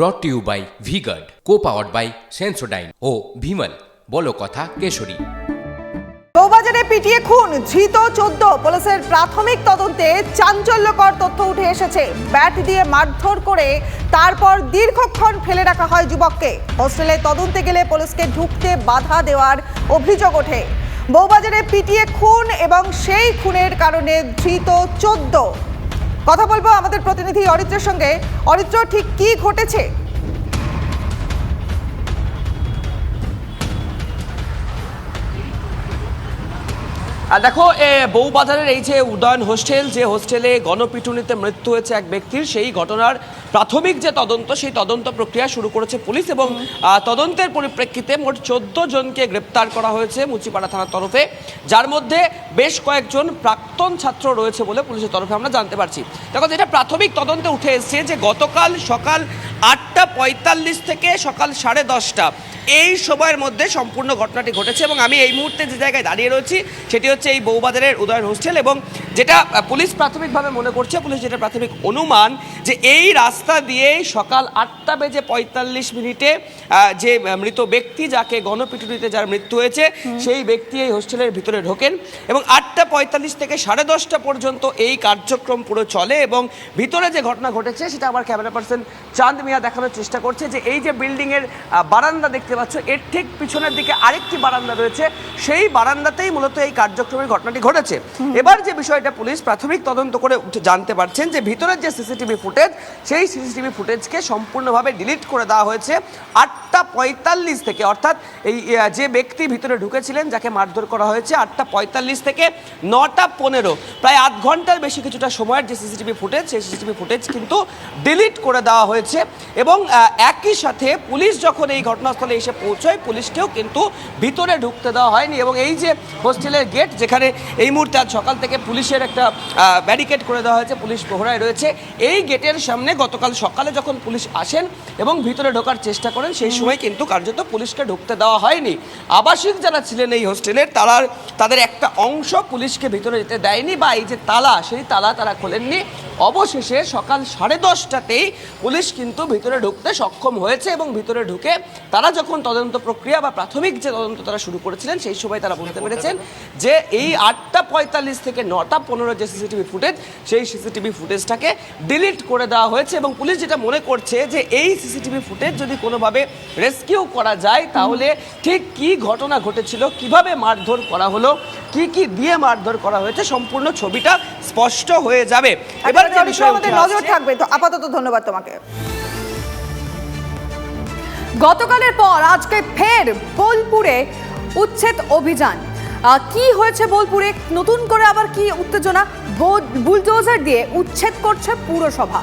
Brought you by V Guard co powered by Sensodyne ও ভিমল বলো কথা কেশরী। বউবাজারে পিটিয়ে খুন, ধৃত চোদ্দ। পুলিশের প্রাথমিক তদন্তে চাঞ্চল্যকর তথ্য উঠে এসেছে। ব্যাট দিয়ে মারধর করে তারপর দীর্ঘক্ষণ ফেলে রাখা হয় যুবককে। হোস্টেলে তদন্তে গেলে পুলিশকে ঢুকতে বাধা দেওয়ার অভিযোগ ওঠে। বউবাজারে পিটিয়ে খুন এবং সেই খুনের কারণে ধৃত চোদ্দ। কথা বলব আমাদের প্রতিনিধি অরিত্রের সঙ্গে। অরিত্র ঠিক কি ঘটেছে? আর দেখো এ, বউবাজারের এই যে উদয়ন হোস্টেল যে হোস্টেলে গণপিটুনিতে মৃত্যু হয়েছে এক ব্যক্তির সেই ঘটনার প্রাথমিক যে তদন্ত সেই তদন্ত প্রক্রিয়া শুরু করেছে পুলিশ এবং তদন্তের পরিপ্রেক্ষিতে মোট চোদ্দ জনকে গ্রেপ্তার করা হয়েছে মুচিপাড়া থানার তরফে যার মধ্যে বেশ কয়েকজন প্রাক্তন ছাত্র রয়েছে বলে পুলিশের তরফে আমরা জানতে পারছি। দেখো যেটা প্রাথমিক তদন্তে উঠে এসেছে যে গতকাল সকাল আটটা পঁয়তাল্লিশ থেকে সকাল সাড়ে দশটা এই সময়ের মধ্যে সম্পূর্ণ ঘটনাটি ঘটেছে এবং আমি এই মুহূর্তে যে জায়গায় দাঁড়িয়ে রয়েছি, সেটি হচ্ছে এই বউবাজারের উদয়ন হোস্টেল এবং যেটা পুলিশ প্রাথমিকভাবে মনে করছে পুলিশ যেটা প্রাথমিক অনুমান যে এই রাস্তা দিয়েই সকাল আটটা বেজে পঁয়তাল্লিশ মিনিটে যে মৃত ব্যক্তি যাকে গণপিটুনিতে যার মৃত্যু হয়েছে সেই ব্যক্তি এই হোস্টেলের ভিতরে ঢোকেন এবং আটটা পঁয়তাল্লিশ থেকে সাড়ে দশটা পর্যন্ত এই কার্যক্রম পুরো চলে এবং ভিতরে যে ঘটনা ঘটেছে সেটা আমার ক্যামেরা পার্সন চাঁদ মিয়া দেখানোর চেষ্টা করছে যে এই যে বিল্ডিংয়ের বারান্দা দেখতে পাচ্ছ এর ঠিক পিছনের দিকে আরেকটি বারান্দা রয়েছে সেই বারান্দাতেই মূলত এই কার্যক্রমের ঘটনাটি ঘটেছে। এবার যে বিষয়টা পুলিশ প্রাথমিক তদন্ত করে জানতে পারছেন যে ভিতরের যে সিসিটিভি ফুটেজ, সেই সিসিটিভি ফুটেজকে সম্পূর্ণভাবে ডিলিট করে দেওয়া হয়েছে আটটা পঁয়তাল্লিশ থেকে। অর্থাৎ এই যে ব্যক্তি ভিতরে ঢুকেছিলেন যাকে মারধর করা হয়েছে, আটটা পঁয়তাল্লিশ থেকে নটা পনেরো। প্রায় আধ ঘণ্টার বেশি কিছুটা সময়ের যে সিসিটিভি ফুটেজ, সেই সিসিটিভি ফুটেজ কিন্তু ডিলিট করে দেওয়া হয়েছে এবং একই সাথে পুলিশ যখন এই ঘটনাস্থলে এসে পৌঁছয়, পুলিশকেও কিন্তু ভিতরে ঢুকতে দেওয়া হয়নি এবং এই যে হোস্টেলের গেট, যেখানে এই মুহূর্তে আজ সকাল থেকে পুলিশের একটা ব্যারিকেড করে দেওয়া হয়েছে, পুলিশ প্রহরায় রয়েছে। এই গেটের সামনে গতকাল সকালে যখন পুলিশ আসেন এবং ভিতরে ঢোকার চেষ্টা করেন, সেই সময় কিন্তু কার্যত পুলিশকে ঢুকতে দেওয়া হয়নি। আবাসিক যারা ছিলেন এই হোস্টেলের, তারা, তাদের একটা অংশ পুলিশকে ভিতরে যেতে দেয়নি বা এই যে তালা, সেই তালা তারা খোলেননি। অবশেষে সকাল সাড়ে দশটাতেই পুলিশ কিন্তু ভিতরে ঢুকতে সক্ষম হয়েছে এবং ভিতরে ঢুকে তারা যখন তদন্ত প্রক্রিয়া বা প্রাথমিক যে তদন্ত তারা শুরু করেছিলেন সেই সময় তারা বুঝতে পেরেছেন যে এই আটটা পঁয়তাল্লিশ থেকে নটা পনেরো যে সিসিটিভি ফুটেজ সেই সিসিটিভি ফুটেজটাকে ডিলিট করে দেওয়া হয়েছে এবং পুলিশ যেটা মনে করছে যে এই সিসিটিভি ফুটেজ যদি কোনোভাবে রেস্কিউ করা যায় তাহলে ঠিক কি ঘটনা ঘটেছিল কীভাবে মারধর করা হলো কি কি দিয়ে মারধর করা হয়েছে সম্পূর্ণ ছবিটা স্পষ্ট হয়ে যাবে। এবার যে অরিত্র, আমাদের নজর থাকবে। তো আপাতত ধন্যবাদ তোমাকে। গতকালের পর আজকে ফের বোলপুরে উচ্ছেদ অভিযান। কি হয়েছে বোলপুরে? নতুন করে আবার কি উত্তেজনা? বুলডোজার দিয়ে উচ্ছেদ করছে পুরসভা।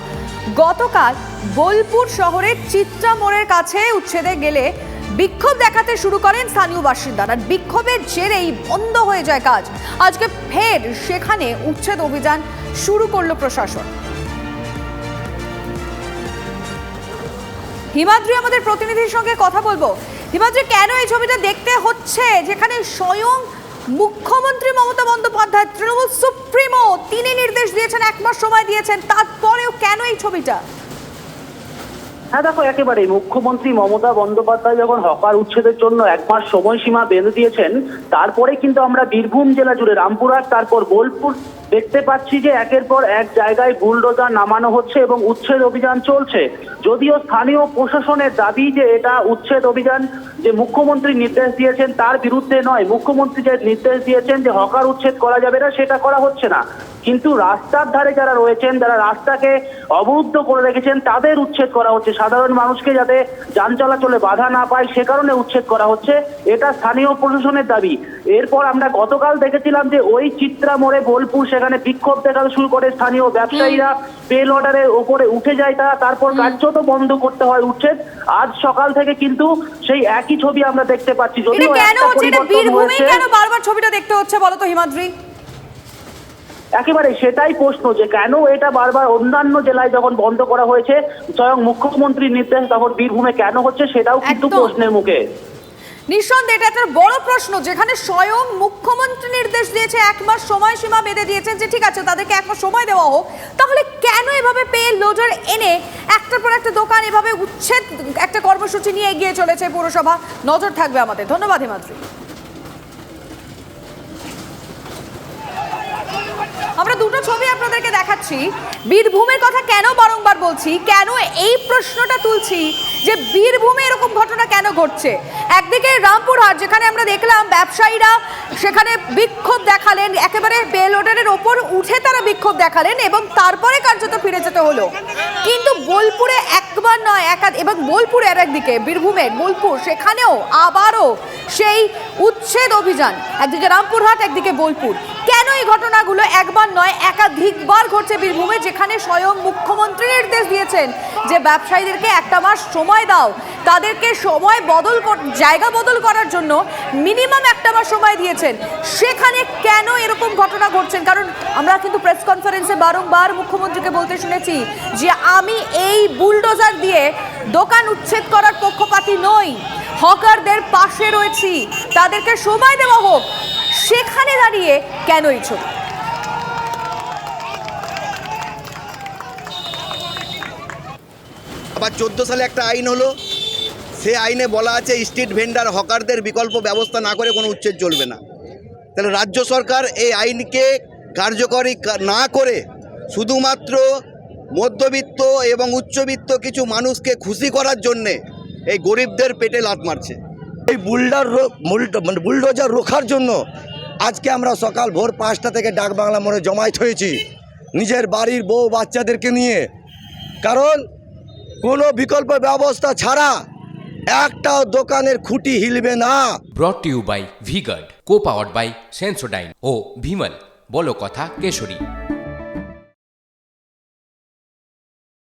গতকাল বোলপুর শহরের চিত্রা মোড়ের কাছে উচ্ছেদে গেলে বিক্ষোভ দেখাতে শুরু করেন স্থানীয় বাসিন্দারা। বিক্ষোভের জেরেই বন্ধ হয়ে যায় কাজ। আজকে ফের সেখানে উচ্ছেদ অভিযান শুরু করল প্রশাসন। হিমাদ্রি, আমাদের প্রতিনিধির সঙ্গে কথা বলব। হিমাদ্রি, কেন এই ছবিটা দেখতে হচ্ছে? যেখানে স্বয়ং মুখ্যমন্ত্রী মমতা বন্দ্যোপাধ্যায়, তৃণমূল সুপ্রিমো, তিনি নির্দেশ দিয়েছেন, এক মাস সময় দিয়েছেন, তারপরেও কেন এই ছবিটা? হ্যাঁ দেখো একেবারে মুখ্যমন্ত্রী মমতা বন্দ্যোপাধ্যায় যখন হকার উচ্ছেদের জন্য এক মাস সময়সীমা বেঁধে দিয়েছেন, তারপরে কিন্তু আমরা বীরভূম জেলা জুড়ে রামপুরহাট তারপর বোলপুর দেখতে পাচ্ছি যে একের পর এক জায়গায় বুলডোজার নামানো হচ্ছে এবং উচ্ছেদ অভিযান চলছে। যদিও স্থানীয় প্রশাসনের দাবি যে এটা উচ্ছেদ অভিযান যে মুখ্যমন্ত্রী নির্দেশ দিয়েছেন, তার বিরুদ্ধে নয়। মুখ্যমন্ত্রী যে নির্দেশ দিয়েছেন যে হকার উচ্ছেদ করা যাবে না, সেটা করা হচ্ছে না। কিন্তু রাস্তার ধারে যারা রয়েছেন যারা রাস্তাকে অবরুদ্ধ করে রেখেছেন তাদের উচ্ছেদ করা হচ্ছে। সাধারণ মানুষকে যাতে যান চলাচলে বাধা না পায় সে কারণে উচ্ছেদ করা হচ্ছে। এটা স্থানীয় প্রশাসনের দাবি। এরপর আমরা গতকাল দেখেছিলাম যে ওই চিত্রা মোড়ে বোলপুর সেখানে বিক্ষোভ দেখাতে শুরু করে। স্থানীয় ব্যবসায়ীরা পেল অর্ডারের ওপরে উঠে যায় তারা তারপর কার্যত বন্ধ করতে হয় উচ্ছেদ। আজ সকাল থেকে কিন্তু সেই একই ছবি আমরা দেখতে পাচ্ছি। যদিও কেন হচ্ছে? এটা বীরভূমে কেন বারবার ছবিটা দেখতে হচ্ছে বলো তো হিমাদ্রি? একেবারে সেটাই প্রশ্ন যে কেন এটা বারবার অন্যান্য জেলায় যখন বন্ধ করা হয়েছে স্বয়ং মুখ্যমন্ত্রীর নির্দেশ তখন বীরভূমে কেন হচ্ছে সেটাও কিন্তু। প্রশ্নের মুখে। নিঃসন্দেহে এটা একটা বড় প্রশ্ন যেখানে স্বয়ং মুখ্যমন্ত্রী নির্দেশ দিয়েছে এক মাস সময়সীমা বেঁধে দিয়েছেন যে ঠিক আছে তাদেরকে এক মাস সময় দেওয়া হোক তাহলে কেন এভাবে পেয়ে লোজার এনে একটার পর একটা দোকান এভাবে উচ্ছেদ একটা কর্মসূচি নিয়ে এগিয়ে চলেছে পৌরসভা? নজর থাকবে আমাদের। ধন্যবাদ হিমাদ্রি আমরা দুটো ছবি আপনাদেরকে দেখাচ্ছি। বীরভূমের কথা কেন বারংবার বলছি, কেন এই প্রশ্নটা তুলছি যে বীরভূমে এরকম ঘটনা কেন ঘটছে? একদিকে রামপুরহাট, যেখানে আমরা দেখলাম ব্যবসায়ীরা সেখানে বিক্ষোভ দেখালেন, একেবারে বেল অর্ডারের ওপর উঠে তারা বিক্ষোভ দেখালেন এবং তারপরে কার্যত ফিরে যেতে হলো। কিন্তু বোলপুরে একবার নয়, একাধ, এবং বোলপুরের একদিকে, বীরভূমের বোলপুর, সেখানেও আবারও সেই উচ্ছেদ অভিযান। একদিকে রামপুরহাট, একদিকে বোলপুর। কেন এই ঘটনাগুলো একবার নয়, একাধিকবার ঘটছে বীরভূমে, যেখানে স্বয়ং মুখ্যমন্ত্রী নির্দেশ দিয়েছেন যে ব্যবসায়ীদেরকে একটা মাস সময় দাও। তাদেরকে সময় বদল জায়গা বদল করার জন্য মিনিমাম একটা মাস সময় দিয়েছেন। সেখানে কেন এরকম ঘটনা ঘটছেন? কারণ আমরা কিন্তু প্রেস কনফারেন্সে বারংবার মুখ্যমন্ত্রীকে বলতে শুনেছি যে আমি এই বুলডোজার দিয়ে দোকান উচ্ছেদ করার পক্ষপাতী নই। হকারদের পাশে রয়েছি। তাদেরকে সময় দেওয়া হোক। সেখানে দাঁড়িয়ে কেন এই আবার চোদ্দ সালে একটা আইন হলো। সে আইনে বলা আছে, স্ট্রিট ভেন্ডার হকারদের বিকল্প ব্যবস্থা না করে কোনো উচ্ছেদ চলবে না। তাহলে রাজ্য সরকার এই আইনকে কার্যকরী না করে শুধুমাত্র মধ্যবিত্ত এবং উচ্চবিত্ত কিছু মানুষকে খুশি করার জন্যে এই গরিবদের পেটে লাত মারছে। এই বুলডার মানে বুলডোজার রোখার জন্য আজকে আমরা সকাল ভোর পাঁচটা থেকে ডাক বাংলা মোড়ে জমায়েত হয়েছি। নিজের বাড়ির বউ বাচ্চাদেরকে নিয়ে। কারণ কোনো বিকল্প ব্যবস্থা ছাড়া একটাও দোকানের খুঁটি হিলবে না। Brought you by V Guard co powered by Sensodyne ও ভিমল বলো কথা কেশরী।